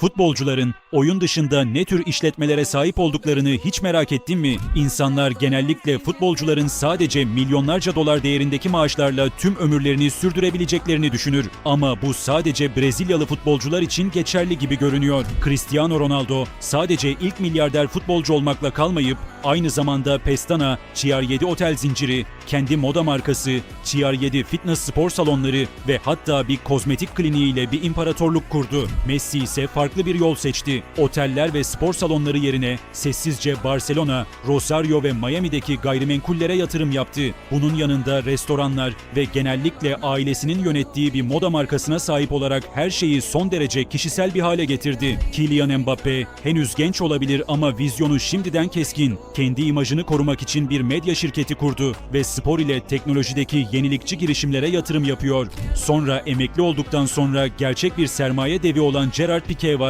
Futbolcuların oyun dışında ne tür işletmelere sahip olduklarını hiç merak ettin mi? İnsanlar genellikle futbolcuların sadece milyonlarca dolar değerindeki maaşlarla tüm ömürlerini sürdürebileceklerini düşünür. Ama bu sadece Brezilyalı futbolcular için geçerli gibi görünüyor. Cristiano Ronaldo sadece ilk milyarder futbolcu olmakla kalmayıp aynı zamanda Pestana, Chiar7 otel zinciri, kendi moda markası, Chiar7 fitness spor salonları ve hatta bir kozmetik kliniği ile bir imparatorluk kurdu. Messi ise farklı bir yol seçti. Oteller ve spor salonları yerine sessizce Barcelona, Rosario ve Miami'deki gayrimenkullere yatırım yaptı. Bunun yanında restoranlar ve genellikle ailesinin yönettiği bir moda markasına sahip olarak her şeyi son derece kişisel bir hale getirdi. Kylian Mbappe henüz genç olabilir ama vizyonu şimdiden keskin. Kendi imajını korumak için bir medya şirketi kurdu ve spor ile teknolojideki yenilikçi girişimlere yatırım yapıyor. Sonra emekli olduktan sonra gerçek bir sermaye devi olan Gerard Piqué.